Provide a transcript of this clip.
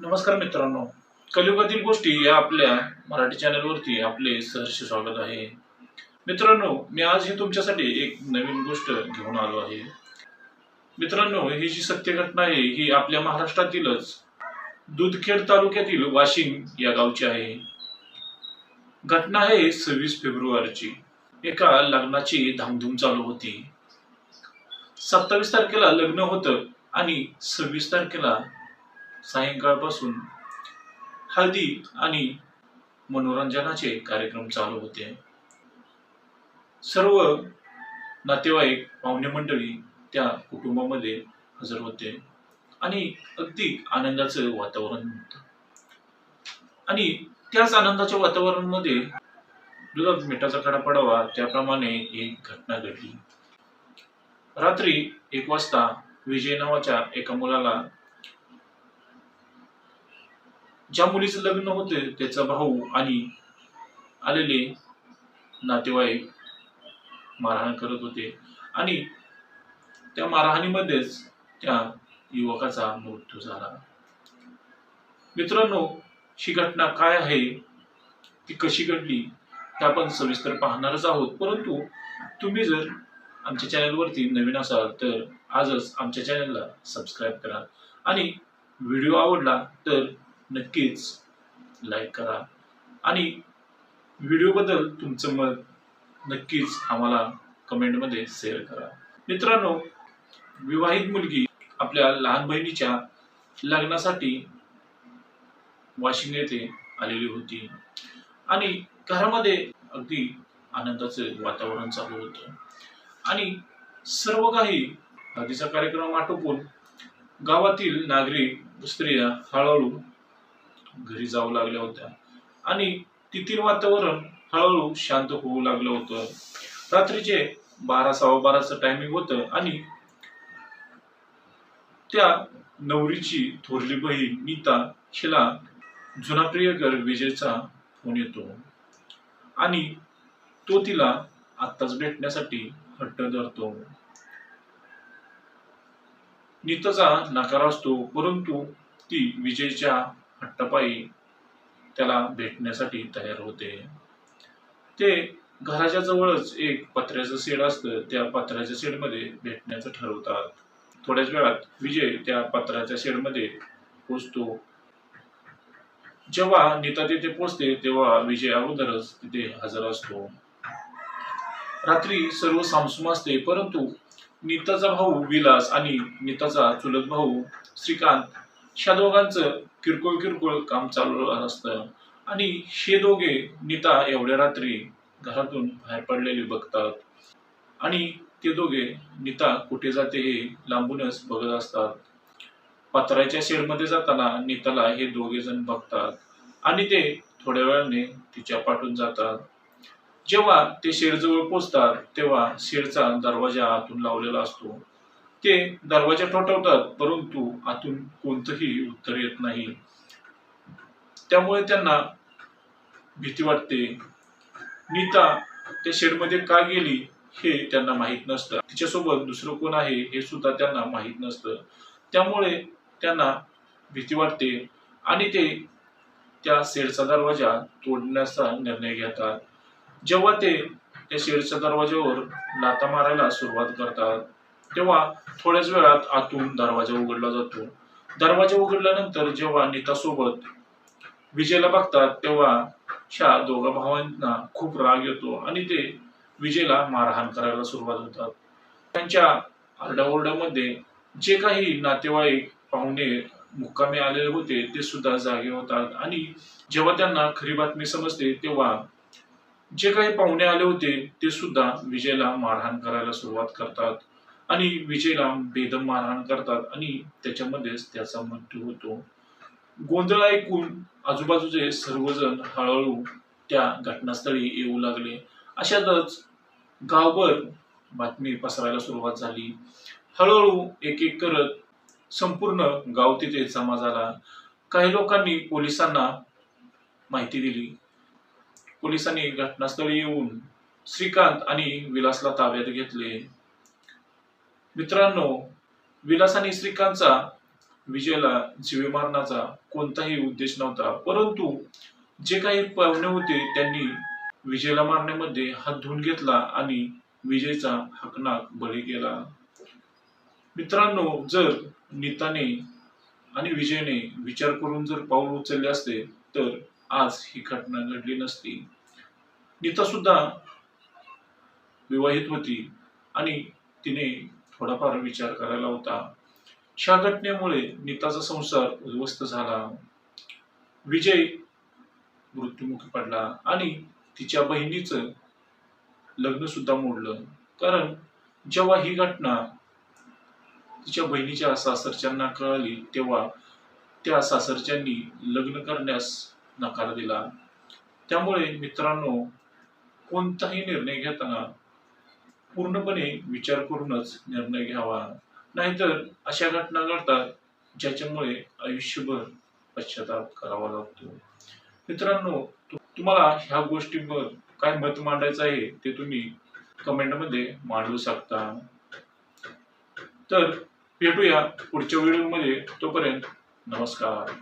नमस्कार मित्रांनो. कलियुगातील गोष्टी या आपल्या मराठी चॅनलवरती आपले सहर्ष स्वागत आहे. मित्रांनो मी आज ही तुमच्यासाठी एक नवीन गोष्ट घेऊन आलो आहे. मित्रांनो ही जी सत्य घटना आहे ही आपल्या महाराष्ट्रातीलच दूधखेड तालुक्यातील वाशिम या गावची आहे. घटना आहे सव्वीस फेब्रुवारीची. एका लग्नाची धामधूम चालू होती. सत्तावीस तारखेला लग्न होतं आणि सव्वीस तारखेला सायंकाळपासून हळदी आणि मनोरंजनाचे कार्यक्रम चालू होते. सर्व नातेवाईक पाहुणे मंडळी त्या कुटुंबामध्ये हजर होते आणि अगदी आनंदाचं वातावरण होतं. आणि त्याच आनंदाच्या वातावरणामध्ये दुधात मिठाचा कडा पडावा त्याप्रमाणे एक घटना घडली. रात्री एक वाजता विजय नावाच्या एका मुलाला ज्या मुलीचं लग्न होते त्याचा भाऊ आणि आलेले नातेवाईक मारहाण करत होते. आणि त्या मारहाणीमध्येच त्या युवकाचा मृत्यू झाला. मित्रांनो ही घटना काय आहे? ती कशी घडली? हे आपण सविस्तर पाहणारच आहोत. परंतु तुम्ही जर आमच्या चॅनलवरती नवीन असाल तर आजच आमच्या चॅनलला सबस्क्राईब करा. आणि व्हिडिओ आवडला तर नक्कीच. लाईक करा. आणि व्हिडिओबद्दल तुमचं मत नक्कीच आम्हाला कमेंटमध्ये शेअर करा. मित्रांनो विवाहित मुलगी आपल्या लहान बहिणीच्या लग्नासाठी वाशिम येथे आलेली होती. आणि घरामध्ये अगदी आनंदाचं वातावरण चालू होतं. आणि सर्व काही हळदीचा कार्यक्रम आटोपून गावातील नागरिक स्त्रिया हळूहळू घरी जाऊ लागल्या होत्या. आणि तेथील वातावरण हळूहळू शांत होऊ लागलं होतं. रात्रीचे बारा सव्वा बाराचं टायमिंग होतं आणि त्या नवरीची थोरली बहीण नीता हिला जुना प्रियकर विजयचा फोन येतो. आणि तो तिला आत्ताच भेटण्यासाठी हट्ट धरतो. नीताचा नकार असतो परंतु ती विजयच्या हट्टपाई त्याला भेटण्यासाठी तयार होते. ते घराच्या जवळच एक पत्र्याचं शेड असतं त्या पत्र्याच्या शेडमध्ये भेटण्याचं ठरवतात. थोड्याच वेळात विजय त्या पत्राच्या शेडमध्ये पोचतो. जेव्हा नीता तिथे पोचते तेव्हा विजय अगोदरच तिथे हजर असतो. रात्री सर्व सामसूम असते परंतु नीताचा भाऊ विलास आणि नीताचा चुलत भाऊ श्रीकांत ह्या दोघांचं किरकोळ किरकोळ काम चालू असतं. आणि हे दोघे नीता एवढ्या रात्री घरातून बाहेर पडलेले बघतात. आणि ते दोघे नीता कुठे जाते हे लांबूनच बघत असतात. पत्र्याच्या शेडमध्ये जाताना नीताला हे दोघे जण बघतात. आणि ते थोड्या वेळाने तिच्या पाठून जातात. जेव्हा ते शेडजवळ पोचतात तेव्हा शेडचा दरवाजा आतून लावलेला असतो. ते दरवाजा ठोठवतात परंतु आतून कोणतंही उत्तर येत नाही. त्यामुळे त्यांना भीती वाटते. नीता त्या शेडमध्ये का गेली हे त्यांना माहीत नसतं. तिच्यासोबत दुसरं कोण आहे हे सुद्धा त्यांना माहीत नसतं. त्यामुळे त्यांना भीती वाटते आणि ते त्या शेडचा दरवाजा तोडण्याचा निर्णय घेतात. जेव्हा ते त्या शेडच्या दरवाजावर लाता मारायला सुरुवात करतात तेव्हा थोड्याच वेळात आतून दरवाजा उघडला जातो. दरवाजा उघडल्यानंतर जेव्हा नीता सोबत विजयला बघतात तेव्हा ह्या दोघा भावांना खूप राग येतो आणि ते विजयला मारहाण करायला सुरुवात होतात. त्यांच्या आरडाओरड्यामध्ये जे काही नातेवाईक पाहुणे मुक्कामी आलेले होते ते सुद्धा जागे होतात आणि जेव्हा त्यांना खरी बातमी समजते तेव्हा जे काही पाहुणे आले होते ते सुद्धा विजयला मारहाण करायला सुरुवात करतात. आणि विजयला बेदम मारहाण करतात आणि त्याच्यामध्येच त्याचा मृत्यू होतो. गोंधळ ऐकून आजूबाजूचे सर्वजण हळूहळू त्या घटनास्थळी येऊ लागले. अशातच गावभर बातमी पसरायला सुरुवात झाली. हळूहळू एक एक करत संपूर्ण गाव तिथे जमा झाला. काही लोकांनी पोलिसांना माहिती दिली. पोलिसांनी घटनास्थळी येऊन श्रीकांत आणि विलासला ताब्यात घेतले. मित्रांनो विलास आणि श्रीकांतचा विजयला जीवे मारण्याचा कोणताही उद्देश नव्हता. परंतु जे काही पाहुणे होते त्यांनी विजयला मारण्यामध्ये हात धुवून घेतला आणि विजयचा हकनाक बळी गेला. मित्रांनो जर नीताने आणि विजयने विचार करून जर पाऊल उचलले असते तर आज ही घटना घडली नसती. नीता सुद्धा विवाहित होती आणि तिने थोडाफार विचार करायला होता. ह्या घटनेमुळे नीताचा संसार उद्ध्वस्त झाला. विजय मृत्युमुखी पडला आणि तिच्या बहिणीचं लग्न सुद्धा मोडलं. कारण जेव्हा ही घटना तिच्या बहिणीच्या सासरच्यांना कळाली तेव्हा त्या सासरच्यांनी लग्न करण्यास नकार दिला. त्यामुळे मित्रांनो कोणताही निर्णय घेताना पूर्णपणे विचार करूनच निर्णय घ्यावा. नाहीतर अशा घटना घडतात ज्याच्यामुळे आयुष्यभर पश्चाताप करावा लागतो. मित्रांनो तुम्हाला ह्या गोष्टींवर काय मत मांडायचं आहे ते तुम्ही कमेंटमध्ये मांडू शकता. तर भेटूया पुढच्या व्हिडिओमध्ये. तोपर्यंत नमस्कार.